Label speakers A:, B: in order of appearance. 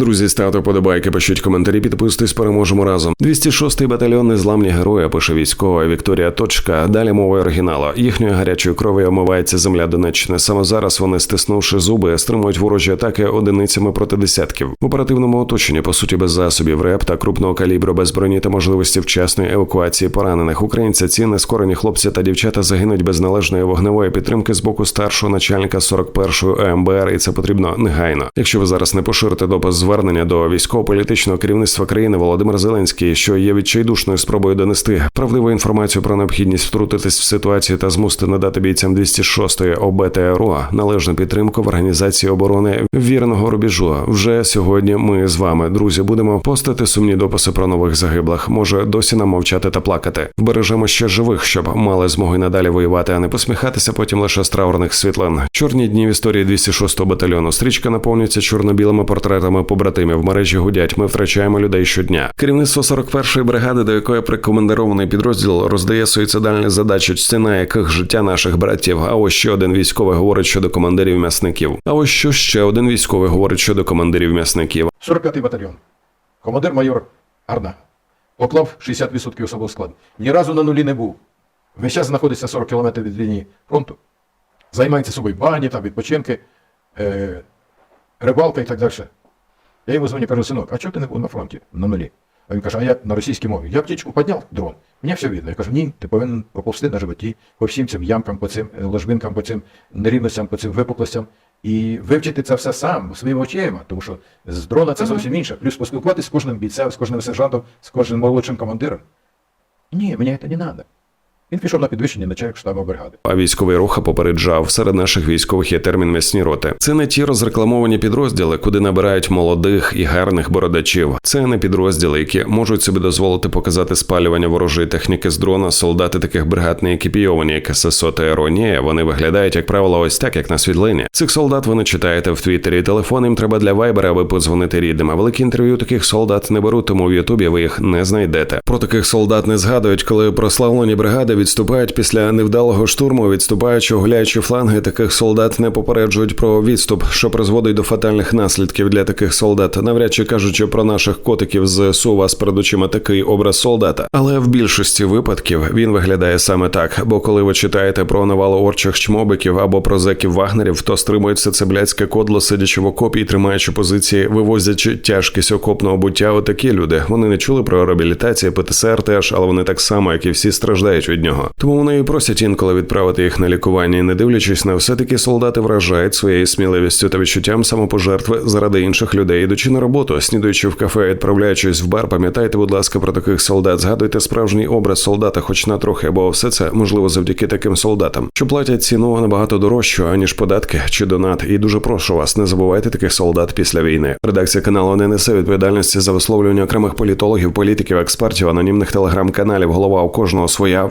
A: Друзі, ставте подобайки, пишіть коментарі, підписуйтесь, переможемо разом. 206-й батальйон незламні герої, пише військова Вікторія Точка. Далі мова оригіналу. Їхньою гарячою кров'ю омивається земля Донеччини. Саме зараз вони, стиснувши зуби, стримують ворожі атаки одиницями проти десятків. В оперативному оточенні, по суті, без засобів РЕП та крупного калібру, без броні та можливості вчасної евакуації поранених. Українці ці нескорені хлопці та дівчата загинуть без належної вогневої підтримки з боку старшого начальника 41-ї АМБР, і це потрібно негайно. Якщо ви зараз не поширите допис звернення до військово-політичного керівництва країни Володимир Зеленський, що є відчайдушною спробою донести правдиву інформацію про необхідність втрутитись в ситуацію та змусити надати бійцям 206-ї ОБТРО належну підтримку в організації оборони вірного рубежу. Вже сьогодні ми з вами, друзі, будемо постати сумні дописи про нових загиблих. Може досі нам мовчати та плакати. Вбережемо ще живих, щоб мали змогу й надалі воювати, а не посміхатися потім лише з траурних світлин. Чорні дні в історії 206-го батальйону. Стрічка наповнюється чорно-білими портретами побратимів. Мережі гудять. Ми втрачаємо людей щодня. Керівництво 41-ї бригади, до якої прикомендерований підрозділ, роздає суїцидальні задачі, ціна яких життя наших братів. А ось ще один військовий говорить щодо командирів м'ясників. А ось що ще один військовий говорить щодо командирів м'ясників.
B: 45-й батальйон. Командир майор Гарна. Поклав 60% особового складу. Ні разу на нулі не був. Весь час знаходиться 40 км від лінії фронту. Займається собою бані, там, відпочинки, е, рибалка і так далі. Я йому дзвоню, кажу, синок, а чого ти не був на фронті на нулі? А він каже, а я на російській мові. Я птічку підняв дрон, мені все видно. Я кажу, ні, ти повинен поповзти на животі по всім цим ямкам, по цим е, ложбинкам, по цим нерівностям, по цим випуклостям. І вивчити це все сам своїми очима, тому що з дрона це зовсім інше. Плюс поспілкуватися з кожним бійцем, з кожним сержантом, з кожним молодшим командиром. Ні, мені це не треба. Він пішов на підвищення начальник штабу бригади.
A: А військовий руха попереджав серед наших військових є термін м'ясні роти. Це не ті розрекламовані підрозділи, куди набирають молодих і гарних бородачів. Це не підрозділи, які можуть собі дозволити показати спалювання ворожої техніки з дрона. Солдати таких бригад не екіпійовані, як ССО та РО. Ні, вони виглядають, як правило, ось так, як на світлині. Цих солдат ви не читаєте в Твіттері. Телефон їм треба для вайбера, аби подзвонити рідним. А великі інтерв'ю таких солдат не беруть, тому в Ютубі ви їх не знайдете. Про таких солдат не згадують, коли прославлені бригади відступають після невдалого штурму, відступаючи, огляючи фланги, таких солдат не попереджують про відступ, що призводить до фатальних наслідків для таких солдат, навряд чи кажучи про наших котиків з СУ, у перед очима такий образ солдата. Але в більшості випадків він виглядає саме так. Бо коли ви читаєте про навалу орчих чмобиків або про зеків вагнерів, то стримують все це блядське кодло, сидячи в окопі і тримаючи позиції, вивозячи тяжкість окопного буття. Отакі люди. Вони не чули про реабілітацію, ПТСР теж, але вони так само, як і всі страждають від нього. Тому вони і просять інколи відправити їх на лікування, і не дивлячись на все таки солдати вражають своєю сміливістю та відчуттям самопожертви заради інших людей, ідучи на роботу, снідуючи в кафе, відправляючись в бар. Пам'ятайте, будь ласка, про таких солдат. Згадуйте справжній образ солдата, хоч на трохи, бо все це можливо завдяки таким солдатам, що платять ціну набагато дорожчу, аніж податки чи донат. І дуже прошу вас, не забувайте таких солдат після війни. Редакція каналу не несе відповідальності за висловлювання окремих політологів, політиків, експертів, анонімних телеграм-каналів. Голова у кожного своя.